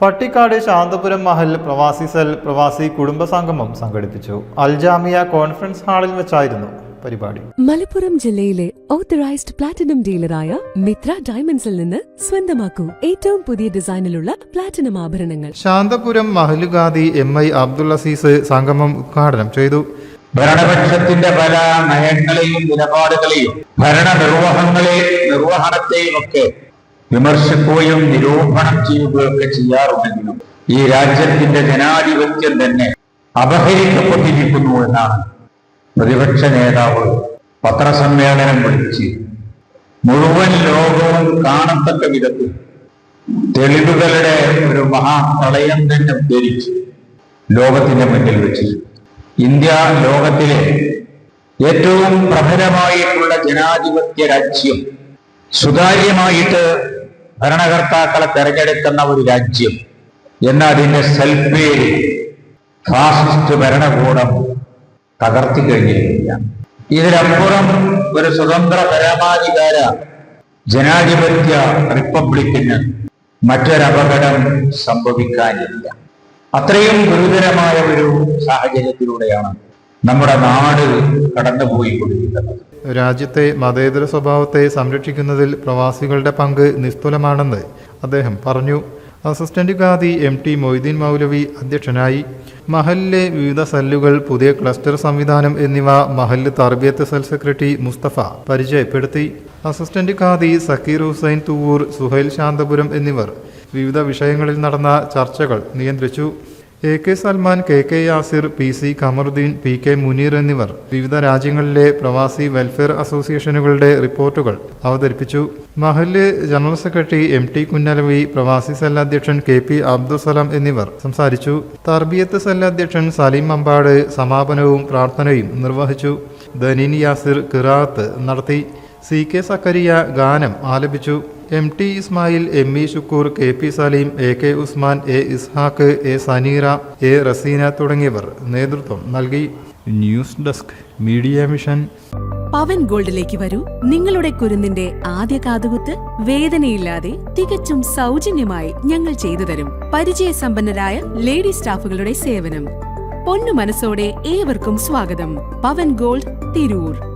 പട്ടിക്കാട് ശാന്തപുരം മഹൽ പ്രവാസി സെൽ പ്രവാസി കുടുംബ സംഗമം സംഘടിപ്പിച്ചു. അൽജാമിയ കോൺഫറൻസ് ഹാളിൽ വെച്ചായിരുന്നു പരിപാടി. മലപ്പുറം ജില്ലയിലെ ഓത്തറൈസ്ഡ് പ്ലാറ്റിനം ഡീലറായ മിത്ര ഡയമണ്ട്സിൽ നിന്ന് സ്വന്തമാക്കൂ ഏറ്റവും പുതിയ ഡിസൈനിലുള്ള പ്ലാറ്റിനം ആഭരണങ്ങൾ. ശാന്തപുരം മഹലുഗാദി എം ഐ അബ്ദുൾ അസീസ് സംഗമം ഉദ്ഘാടനം ചെയ്തു. ഭരണപക്ഷത്തിന്റെ പല നയങ്ങളെയും നിലപാടുകളെയും ഭരണ നിർവഹങ്ങളെ നിർവഹണത്തെയും ഒക്കെ വിമർശിക്കുകയും നിരൂപണം ചെയ്യുകയൊക്കെ ചെയ്യാറുണ്ടെങ്കിലും ഈ രാജ്യത്തിന്റെ ജനാധിപത്യം തന്നെ അപഹരിക്കപ്പെട്ടിരിക്കുന്നു എന്നാണ് പ്രതിപക്ഷ നേതാവ് പത്രസമ്മേളനം വിളിച്ച് മുഴുവൻ ലോകവും കാണത്തക്ക വിധത്തിൽ തെളിവുകളുടെ ഒരു മഹാപ്രളയം തന്നെ ഉദ്ധരിച്ച് ലോകത്തിന്റെ മുന്നിൽ വെച്ച് ഇന്ത്യ ലോകത്തിലെ ഏറ്റവും പ്രബലമായിട്ടുള്ള ജനാധിപത്യ രാജ്യം സുതാര്യമായിട്ട് ഭരണകർത്താക്കളെ തെരഞ്ഞെടുക്കുന്ന ഒരു രാജ്യം. എന്ന അതിന്റെ സെൽഫേര് ഫാസിസ്റ്റ് ഭരണകൂടം തകർത്തി കഴിഞ്ഞിരിക്കുകയാണ്. ഇതിനപ്പുറം ഒരു സ്വതന്ത്ര പരമാധികാര ജനാധിപത്യ റിപ്പബ്ലിക്കിന് മറ്റൊരപകടം സംഭവിക്കാനില്ല. അത്രയും ഗുരുതരമായ ഒരു സാഹചര്യത്തിലൂടെയാണ് നമ്മുടെ നാട് കടന്നുപോയിക്കൊണ്ടിരിക്കുന്നത്. രാജ്യത്തെ മതേതര സ്വഭാവത്തെ സംരക്ഷിക്കുന്നതിൽ പ്രവാസികളുടെ പങ്ക് നിസ്തുലമാണെന്ന് അദ്ദേഹം പറഞ്ഞു. അസിസ്റ്റന്റ് ഖാദി എം ടി മൊയ്തീൻ മൗലവി അധ്യക്ഷനായി. മഹലിലെ വിവിധ സെല്ലുകൾ പുതിയ ക്ലസ്റ്റർ സംവിധാനം എന്നിവ മഹല്ല് തർബിയത്ത് സെൽ സെക്രട്ടറി മുസ്തഫ പരിചയപ്പെടുത്തി. അസിസ്റ്റന്റ് ഖാദി സക്കീർ ഹുസൈൻ തൂവൂർ സുഹൈൽ ശാന്തപുരം എന്നിവർ വിവിധ വിഷയങ്ങളിൽ നടന്ന ചർച്ചകൾ നിയന്ത്രിച്ചു. A K Salman K K Yasir P C Kamaruddin P K Muneer എന്നിവർ വിവിധ രാജ്യങ്ങളിലെ പ്രവാസി വെൽഫെയർ അസോസിയേഷനുകളുടെ റിപ്പോർട്ടുകൾ അവതരിപ്പിച്ചു. Mahal general secretary M T Kunhalavi പ്രവാസി സെൽ അധ്യക്ഷൻ കെ പി അബ്ദുസലാം എന്നിവർ സംസാരിച്ചു. തർബിയത്ത് സെൽ അധ്യക്ഷൻ സലീം അമ്പാട് സമാപനവും പ്രാർത്ഥനയും നിർവഹിച്ചു. ദനീൻ യാസിർ കിറാത്ത് നടത്തി. സി കെ സക്കരിയ ഗാനം ആലപിച്ചു. M T Ismail M E Shukkur K P Saleem A K Usman A Ishaq A Saneera A Raseena തുടങ്ങിയവർ നേതൃത്വം നൽകി. News desk media mission. Pavan ഗോൾഡിലേക്ക് വരൂ. നിങ്ങളുടെ കുരുന്നിന്റെ ആദ്യ കാതുകുത്ത് വേദനയില്ലാതെ തികച്ചും സൗജന്യമായി ഞങ്ങൾ ചെയ്തു തരും. പരിചയസമ്പന്നരായ ലേഡി സ്റ്റാഫുകളുടെ സേവനം. പൊന്നു മനസ്സോടെ ഏവർക്കും സ്വാഗതം. Pavan gold Tirur.